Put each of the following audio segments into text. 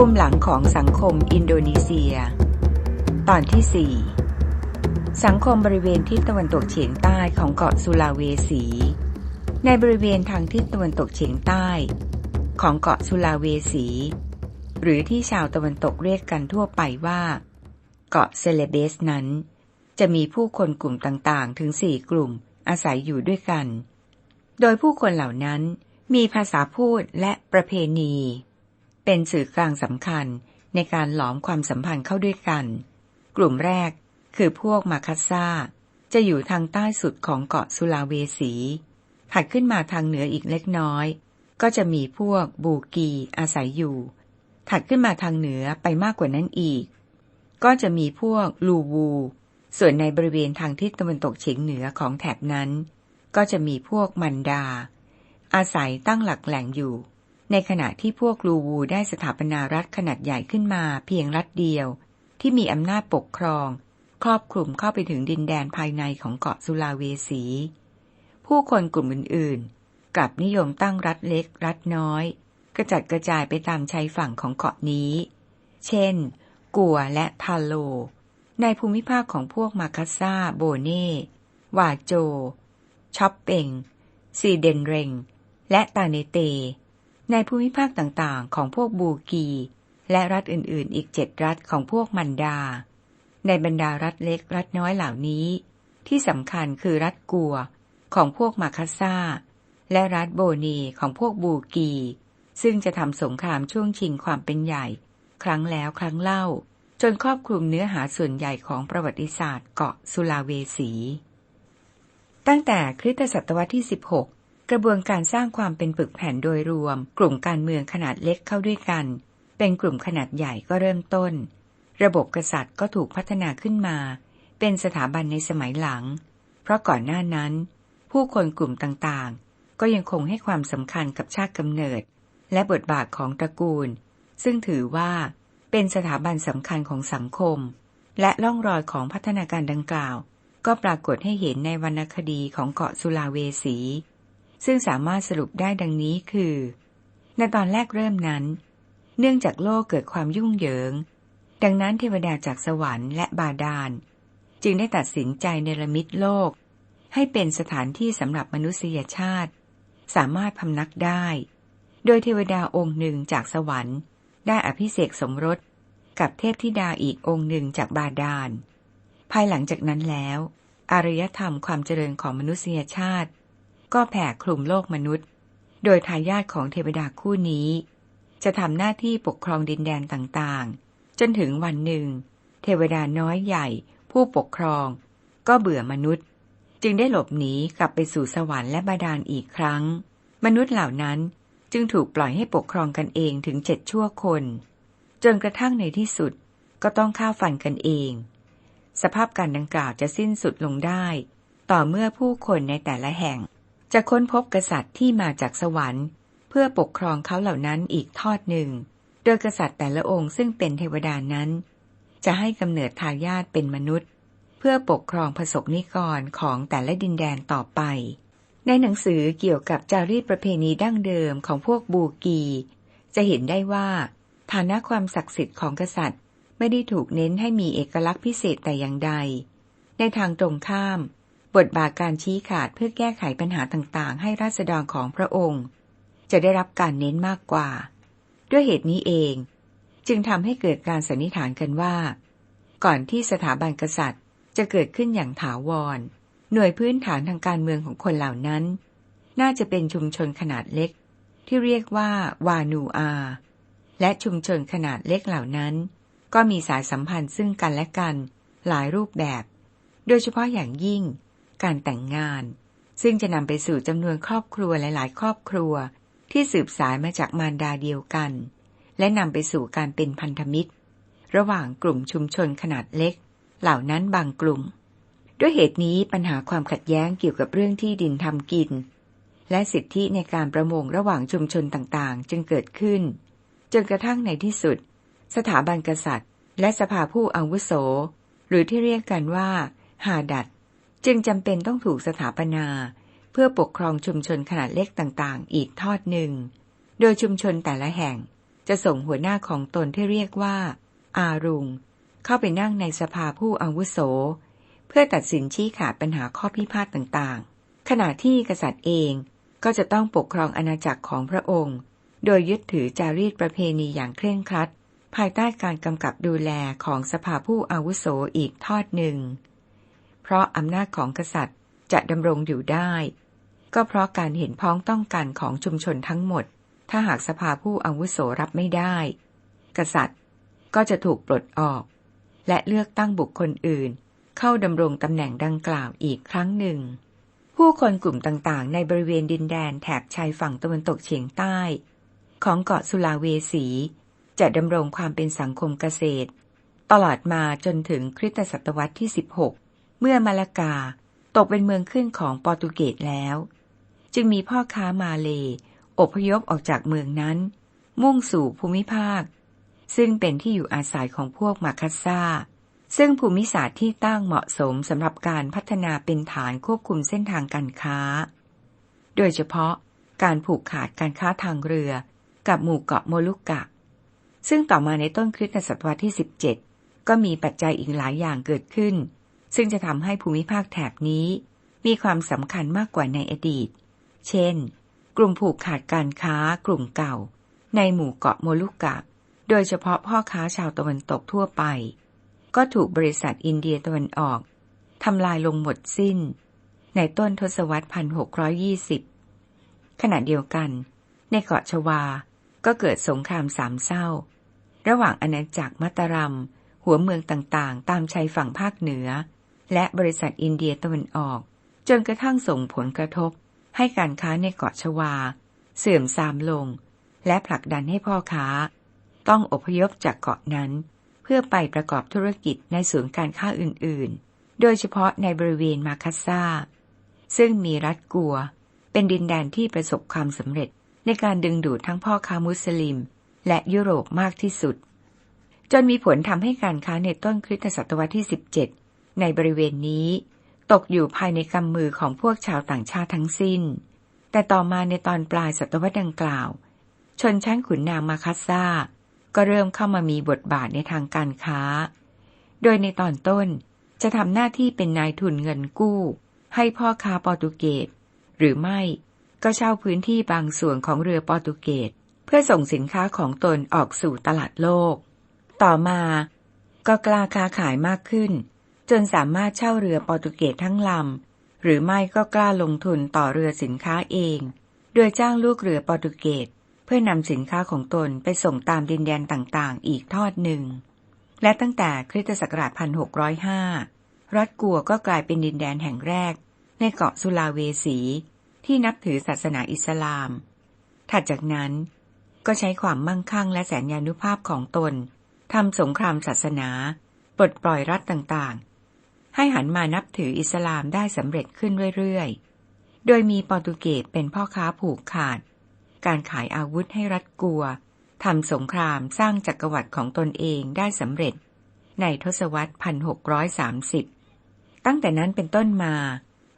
ภูมิหลังของสังคมอินโดนีเซีย ตอนที่ 4 สังคมบริเวณทิศตะวันตกเฉียงใต้ของเกาะสุลาเวสี ในบริเวณทางทิศตะวันตกเฉียงใต้ ของเกาะสุลาเวสี หรือที่ชาวตะวันตกเรียกกันทั่วไปว่า เกาะเซเลเบสนั้น จะมีผู้คนกลุ่มต่างๆ ถึงสี่กลุ่มอาศัยอยู่ด้วยกัน โดยผู้คนเหล่านั้นมีภาษาพูดและประเพณี เป็นสื่อกลางสำคัญในการหลอมความสัมพันธ์เข้าด้วยกัน กลุ่มแรกคือพวกมาคัสซาจะอยู่ทางใต้สุดของเกาะสุลาเวสี ถัดขึ้นมาทางเหนืออีกเล็กน้อย ก็จะมีพวกบูกีอาศัยอยู่ ถัดขึ้นมาทางเหนือไปมากกว่านั้นอีก ก็จะมีพวกลูวู ส่วนในบริเวณทางทิศตะวันตกเฉียงเหนือของแถบนั้น ก็จะมีพวกมันดา อาศัยตั้งหลักแหล่งอยู่ ในขณะที่พวกลูวูได้สถาปนารัฐขนาดใหญ่ขึ้นมาเพียงรัฐเดียว ที่มีอำนาจปกครอง ครอบคลุมเข้าไปถึงดินแดนภายในของเกาะสุลาเวสี ผู้คนกลุ่มอื่นๆ กลับนิยมตั้งรัฐเล็ก รัฐน้อย กระจัดกระจายไปตามชายฝั่งของเกาะนี้ เช่น กัวและทาโล ในภูมิภาคของพวกมาคัสซาโบเน่วาโจชอปเปงซีเดนเรง และตาเนเต ในภูมิภาคต่างๆ ของพวกบูกี และรัฐอื่นๆ อีกเจ็ดรัฐของพวกมันดา ในบรรดารัฐเล็กรัฐน้อยเหล่านี้ ที่สำคัญคือรัฐกัวของพวกมาคัสซาและรัฐโบนีของพวกบูกี ซึ่งจะทำสงครามช่วงชิงความเป็นใหญ่ ครั้งแล้วครั้งเล่า จนครอบคลุมเนื้อหาส่วนใหญ่ของประวัติศาสตร์เกาะสุลาเวสี ตั้งแต่คริสตศตวรรษที่ 16 กระบวนการสร้างความเป็นปึกแผ่นโดยรวม กลุ่มการเมืองขนาดเล็กเข้าด้วยกัน เป็นกลุ่มขนาดใหญ่ก็เริ่มต้น ระบบกษัตริย์ก็ถูกพัฒนาขึ้นมา เป็นสถาบันในสมัยหลัง เพราะก่อนหน้านั้น ผู้คนกลุ่มต่างๆ ก็ยังคงให้ความสำคัญกับชาติกำเนิด และบทบาทของตระกูล ซึ่งถือว่าเป็นสถาบันสำคัญของสังคม และล่องรอยของพัฒนาการดังกล่าว ก็ปรากฏให้เห็นในวรรณคดีของเกาะสุลาเวสี ซึ่งสามารถสรุปได้ดังนี้คือ ในตอนแรกเริ่มนั้น เนื่องจากโลกเกิดความยุ่งเหยิง ดังนั้นเทวดาจากสวรรค์และบาดาล จึงได้ตัดสินใจเนรมิตโลก ให้เป็นสถานที่สำหรับมนุษยชาติ สามารถพำนักได้ โดยเทวดาองค์หนึ่งจากสวรรค์ ได้อภิเษกสมรสกับเทพธิดาอีกองค์หนึ่งจากบาดาล ภายหลังจากนั้นแล้ว อารยธรรมความเจริญของมนุษยชาติ ก็แผ่คลุมโลกมนุษย์ โดยทายาทของเทวดาคู่นี้ จะทำหน้าที่ปกครองดินแดนต่างๆ จนถึงวันหนึ่ง เทวดาน้อยใหญ่ ผู้ปกครอง ก็เบื่อมนุษย์ จึงได้หลบหนีกลับไปสู่สวรรค์และบาดาลอีกครั้ง มนุษย์เหล่านั้นจึงถูกปล่อยให้ปกครองกันเองถึงเจ็ดชั่วคน จนกระทั่งในที่สุดก็ต้องข้าวฟันกันเอง สภาพการดังกล่าวจะสิ้นสุดลงได้ ต่อเมื่อผู้คนในแต่ละแห่ง จะค้นพบกษัตริย์ที่มาจากสวรรค์ เพื่อปกครองเขาเหล่านั้นอีกทอดหนึ่ง โดยกษัตริย์แต่ละองค์ซึ่งเป็นเทวดานั้น จะให้กำเนิดทายาทเป็นมนุษย์ เพื่อปกครองผสกนิกรของแต่ละดินแดนต่อไป ในหนังสือเกี่ยวกับจารีตประเพณีดั้งเดิมของพวกบูกี จะเห็นได้ว่าฐานะความศักดิ์สิทธิ์ของกษัตริย์ ไม่ได้ถูกเน้นให้มีเอกลักษณ์พิเศษแต่อย่างใด ในทางตรงข้าม บทบาทการชี้ขาดเพื่อแก้ไขปัญหาต่างๆ ให้ราษฎรของพระองค์ จะได้รับการเน้นมากกว่า ด้วยเหตุนี้เอง จึงทำให้เกิดการสันนิษฐานกันว่า ก่อนที่สถาบันกษัตริย์จะเกิดขึ้นอย่างถาวร หน่วยพื้นฐานทางการเมืองของคนเหล่านั้น น่าจะเป็นชุมชนขนาดเล็ก ที่เรียกว่าวานูอา และชุมชนขนาดเล็กเหล่านั้น ก็มีสายสัมพันธ์ซึ่งกันและกันหลายรูปแบบ โดยเฉพาะอย่างยิ่ง การแต่งงาน ซึ่งจะนำไปสู่จำนวนครอบครัวหลายๆ ครอบครัว ที่สืบสายมาจากมารดาเดียวกัน และนำไปสู่การเป็นพันธมิตร ระหว่างกลุ่มชุมชนขนาดเล็ก เหล่านั้นบางกลุ่ม ด้วยเหตุนี้ปัญหาความขัดแย้งเกี่ยวกับเรื่องที่ดินทำกิน และสิทธิในการประมงระหว่างชุมชนต่างๆ จึงเกิดขึ้น จนกระทั่งในที่สุด สถาบันกษัตริย์ และสภาผู้อาวุโส หรือที่เรียกกันว่าหาดัด จึงจำเป็นต้องถูกสถาปนา เพื่อปกครองชุมชนขนาดเล็กต่างๆ อีกทอดหนึ่ง โดยชุมชนแต่ละแห่งจะส่งหัวหน้าของตนที่เรียกว่า อารุง เข้าไปนั่งในสภาผู้อาวุโส เพื่อตัดสินชี้ขาดปัญหาข้อพิพาทต่างๆ ขณะที่กษัตริย์เองก็จะต้องปกครองอาณาจักรของพระองค์ โดยยึดถือจารีตประเพณีอย่างเคร่งครัด ภายใต้การกำกับดูแลของสภาผู้อาวุโสอีกทอดหนึ่ง เพราะอำนาจของกษัตริย์จะดำรงอยู่ได้ ก็เพราะการเห็นพ้องต้องกันของชุมชนทั้งหมด ถ้าหากสภาผู้อาวุโสรับไม่ได้ กษัตริย์ก็จะถูกปลดออก และเลือกตั้งบุคคลอื่น เข้าดำรงตำแหน่งดังกล่าวอีกครั้งหนึ่ง ผู้คนกลุ่มต่างๆ ในบริเวณดินแดนแถบชายฝั่งตะวันตกเฉียงใต้ ของเกาะสุลาเวสี จะดำรงความเป็นสังคมเกษตร ตลอดมาจนถึงคริสตศตวรรษที่ 16 เมื่อมาลากาตกเป็นเมืองขึ้นของโปรตุเกสแล้ว จึงมีพ่อค้ามาเลอพยพออกจากเมืองนั้น มุ่งสู่ภูมิภาค ซึ่งเป็นที่อยู่อาศัยของพวกมาคัสซาซึ่งภูมิศาสตร์ที่ตั้งเหมาะสมสำหรับการพัฒนาเป็นฐานควบคุมเส้นทางการค้า โดยเฉพาะการผูกขาดการค้าทางเรือ กับหมู่เกาะโมลุกกะ ซึ่งต่อมาในต้นคริสตศตวรรษที่ 17 ก็มีปัจจัยอีกหลายอย่างเกิดขึ้น ซึ่งจะทำให้ภูมิภาคแถบนี้ มีความสำคัญมากกว่าในอดีต เช่น กลุ่มผูกขาดการค้ากลุ่มเก่า ในหมู่เกาะโมลุกกะโดยเฉพาะพ่อค้าชาวตะวันตกทั่วไป ก็ถูกบริษัทอินเดียตะวันออกทำลายลงหมดสิ้น ในต้นทศวรรษ 1620 ขณะเดียวกัน ในเกาะชวา ก็เกิดสงครามสามเศร้า ระหว่างอาณาจักรมัตรัมหัวเมืองต่างๆ ตามชายฝั่งภาคเหนือ และบริษัทอินเดียตะวันออก จนกระทั่งส่งผลกระทบ ให้การค้าในเกาะชวา เสื่อมทรามลง และผลักดันให้พ่อค้า ต้องอพยพจากเกาะนั้น เพื่อไปประกอบธุรกิจในศูนย์การค้าอื่นๆ โดยเฉพาะในบริเวณมาคัสซาซึ่งมีรัฐกัว เป็นดินแดนที่ประสบความสำเร็จในการดึงดูดทั้งพ่อค้ามุสลิม และยุโรปมากที่สุด จนมีผลทำให้การค้าในต้นคริสตศตวรรษที่17 ในบริเวณนี้ ตกอยู่ภายในกำมือของพวกชาวต่างชาติทั้งสิ้น แต่ต่อมาในตอนปลายศตวรรษดังกล่าว ชนชั้นขุนนางมาคัสซาก็เริ่มเข้ามามีบทบาทในทางการค้า โดยในตอนต้นจะทำหน้าที่เป็นนายทุนเงินกู้ ให้พ่อค้าโปรตุเกสหรือไม่ก็เช่าพื้นที่บางส่วนของเรือโปรตุเกสเพื่อส่งสินค้าของตนออกสู่ตลาดโลก ต่อมาก็กล้าค้าขายมากขึ้น จนสามารถเช่าเรือโปรตุเกสทั้งลำ หรือไม่ก็กล้าลงทุนต่อเรือสินค้าเอง โดยจ้างลูกเรือโปรตุเกสเพื่อนำสินค้าของตนไปส่งตามดินแดนต่างๆ อีกทอดหนึ่ง และตั้งแต่คริสตศักราช 1605 รัฐกัวก็กลายเป็นดินแดนแห่งแรก ในเกาะสุลาเวสี ที่นับถือศาสนาอิสลาม ถัดจากนั้นก็ใช้ความมั่งคั่งและแสนยานุภาพของตนทำสงครามศาสนา ปลดปล่อยรัฐต่างๆ ให้หันมานับถืออิสลามได้สำเร็จขึ้นเรื่อยๆ โดยมีโปรตุเกสเป็นพ่อค้าผูกขาด การขายอาวุธให้รัฐกัวทำสงครามสร้างจักรวรรดิของตนเองได้สำเร็จ ในทศวรรษ 1630 ตั้งแต่นั้นเป็นต้นมา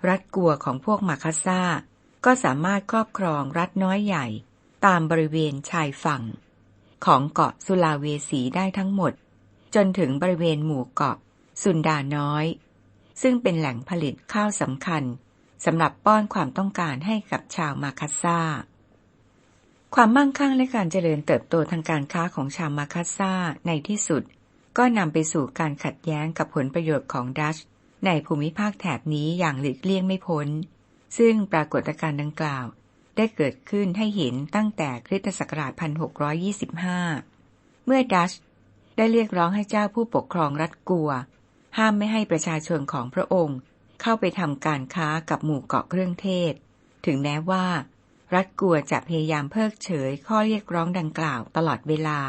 รัฐกัวของพวกมาคาซาก็สามารถครอบครองรัฐน้อยใหญ่ ตามบริเวณชายฝั่ง ของเกาะสุลาเวสีได้ทั้งหมด จนถึงบริเวณหมู่เกาะ สุนดาน้อย ซึ่งเป็นแหล่งผลิตข้าวสำคัญสำหรับป้อนความต้องการให้กับชาวมาคัสซาความมั่งคั่งและการเจริญเติบโตทางการค้าของชาวมาคัสซาในที่สุด ก็นำไปสู่การขัดแย้งกับผลประโยชน์ของดัช ในภูมิภาคแถบนี้อย่างหลีกเลี่ยงไม่พ้น ซึ่งปรากฏการณ์ดังกล่าว ได้เกิดขึ้นให้เห็นตั้งแต่คริสตศักราช 1625 เมื่อดัช ได้เรียกร้องให้เจ้าผู้ปกครองรัฐกัว ห้ามไม่ให้ประชาชนของพระองค์ เข้าไปทำการค้ากับหมู่เกาะเครื่องเทศ ถึงแม้ว่า รัฐกัวจะพยายามเพิกเฉยข้อเรียกร้องดังกล่าวตลอดเวลา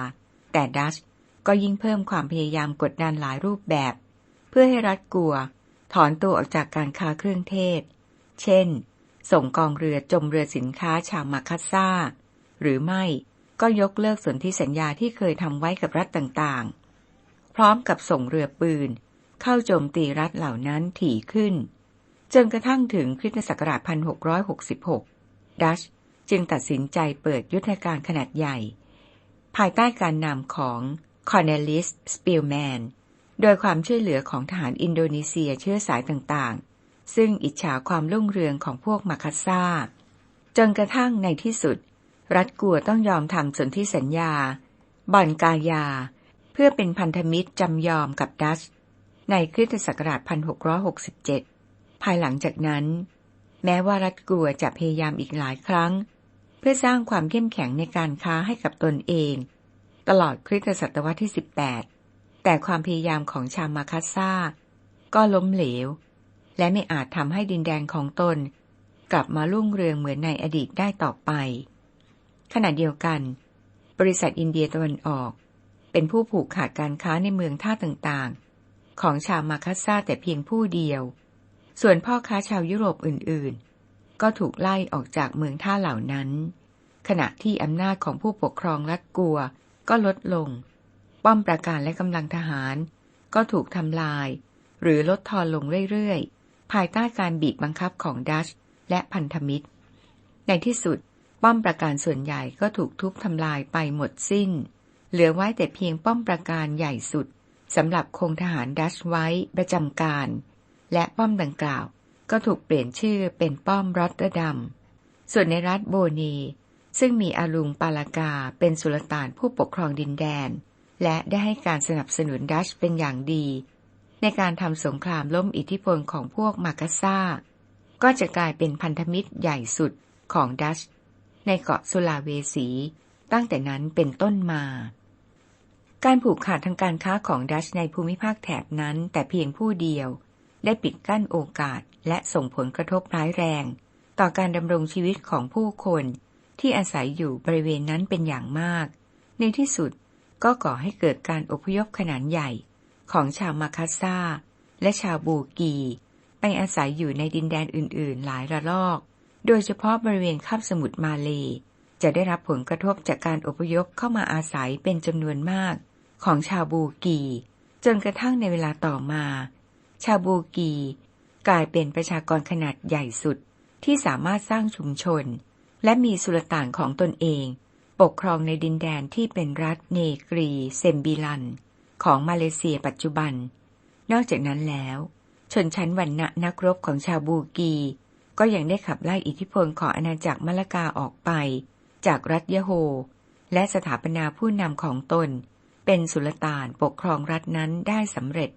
แต่ดัชก็ยิ่งเพิ่มความพยายามกดดันหลายรูปแบบ เพื่อให้รัฐกัว ถอนตัวออกจากการค้าเครื่องเทศ เช่น ส่งกองเรือจมเรือสินค้าชาวมาคัสซาหรือไม่ก็ยกเลิกสนธิสัญญาที่เคยทำไว้กับรัฐต่างๆ พร้อมกับส่งเรือปืน เข้าโจมตีรัฐเหล่านั้นถี่ขึ้น จนกระทั่งถึงคริสตศักราช 1666 ดัชจึงตัดสินใจเปิดยุทธการขนาดใหญ่ ภายใต้การนำของคอร์เนลิสสปิลแมนโดยความช่วยเหลือของทหารอินโดนีเซียเชื้อสายต่างๆ ซึ่งอิจฉาความรุ่งเรืองของพวกมาคัสซาจนกระทั่งในที่สุด รัฐกัวต้องยอมทำสนธิสัญญาบอนกายา เพื่อเป็นพันธมิตรจำยอมกับดัช ในคริสตศักราช 1667 ภายหลังจากนั้น แม้ว่ารัฐกัวจะพยายามอีกหลายครั้ง เพื่อสร้างความเข้มแข็งในการค้าให้กับตนเอง ตลอดคริสตศตวรรษที่ 18 แต่ความพยายามของชาวมาคัสซาก็ล้มเหลว และไม่อาจทำให้ดินแดนของตน กลับมารุ่งเรืองเหมือนในอดีตได้ต่อไป ขณะเดียวกัน บริษัทอินเดียตะวันออก เป็นผู้ผูกขาดการค้าในเมืองท่าต่างๆ ของชาวมาคัสซาแต่เพียงผู้เดียว ส่วนพ่อค้าชาวยุโรปอื่นๆ ก็ถูกไล่ออกจากเมืองท่าเหล่านั้น ขณะที่อำนาจของผู้ปกครองรัฐกัวก็ลดลง ป้อมปราการและกำลังทหาร ก็ถูกทำลาย หรือลดทอนลงเรื่อยๆ ภายใต้การบีบบังคับของดัชและพันธมิตร ในที่สุดป้อมปราการส่วนใหญ่ก็ถูกทุบทำลายไปหมดสิ้น เหลือไว้แต่เพียงป้อมปราการใหญ่สุด สำหรับคงทหารดัชไว้ประจำการ และป้อมดังกล่าวก็ถูกเปลี่ยนชื่อเป็นป้อมรอตเตอร์ดัม ส่วนในรัฐโบเนซึ่งมีอาลุงปาลากาเป็นสุลต่านผู้ปกครองดินแดน และได้ให้การสนับสนุนดัชเป็นอย่างดี ในการทำสงครามล้มอิทธิพลของพวกมากัสซาก็จะกลายเป็นพันธมิตรใหญ่สุดของดัชในเกาะสุลาเวสี ตั้งแต่นั้นเป็นต้นมา การผูกขาดทางการค้าของดัชในภูมิภาคแถบนั้น แต่เพียงผู้เดียว ได้ปิดกั้นโอกาสและส่งผลกระทบร้ายแรง ต่อการดำรงชีวิตของผู้คนที่อาศัยอยู่บริเวณนั้นเป็นอย่างมาก ในที่สุดก็ก่อให้เกิดการอพยพขนาดใหญ่ ของชาวมาคัสซาและชาวบูกี ไปอาศัยอยู่ในดินแดนอื่น ๆ หลายระลอก โดยเฉพาะบริเวณคาบสมุทรมาเล จะได้รับผลกระทบจากการอพยพเข้ามาอาศัยเป็นจำนวนมาก ของชาวบูกี จนกระทั่งในเวลาต่อมา ชาวบูกี กลายเป็นประชากรขนาดใหญ่สุดที่สามารถสร้างชุมชน และมีสุลต่านของตนเอง ปกครองในดินแดนที่เป็นรัฐเนกรีเซมบิลัน ของมาเลเซียปัจจุบัน นอกจากนั้นแล้ว ชนชั้นวรรณะนักรบของชาวบูกี ก็ยังได้ขับไล่อิทธิพลของอาณาจักรมะละกาออกไป จากรัฐยะโฮ และสถาปนาผู้นำของตน เป็นสุลต่านปกครองรัฐนั้นได้สำเร็จ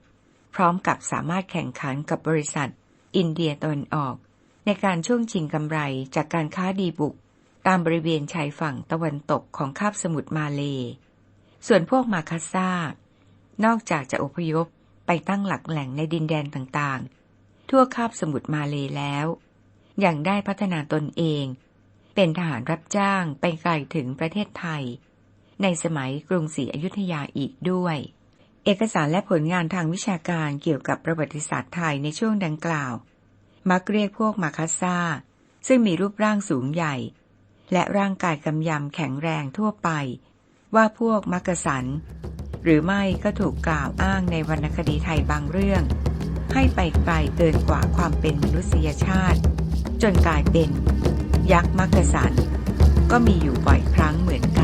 พร้อมกับสามารถแข่งขันกับบริษัท อินเดียตะวันออก ในการช่วงชิงกำไรจากการค้าดีบุก ตามบริเวณชายฝั่งตะวันตกของคาบสมุทรมาเล ส่วนพวกมาคัสซานอกจากจะอพยพไปตั้งหลักแหล่งในดินแดนต่างๆ ทั่วคาบสมุทรมาเลแล้วยังได้พัฒนาตนเอง เป็นทหารรับจ้างไปไกลถึงประเทศไทย ในสมัยกรุงศรีอยุธยาอีกด้วย เอกสารและผลงานทางวิชาการเกี่ยวกับประวัติศาสตร์ไทยในช่วงดังกล่าว มักเรียกพวกมาคัสซาซึ่งมีรูปร่างสูงใหญ่ และร่างกายกำยำแข็งแรงทั่วไป ว่าพวกมักกะสัน หรือไม่ก็ถูกกล่าวอ้างในวรรณคดีไทยบางเรื่อง ให้ไปไกลเกินกว่าความเป็นมนุษยชาติ จนกลายเป็น ยักษ์มักกะสัน ก็มีอยู่บ่อยครั้งเหมือนกัน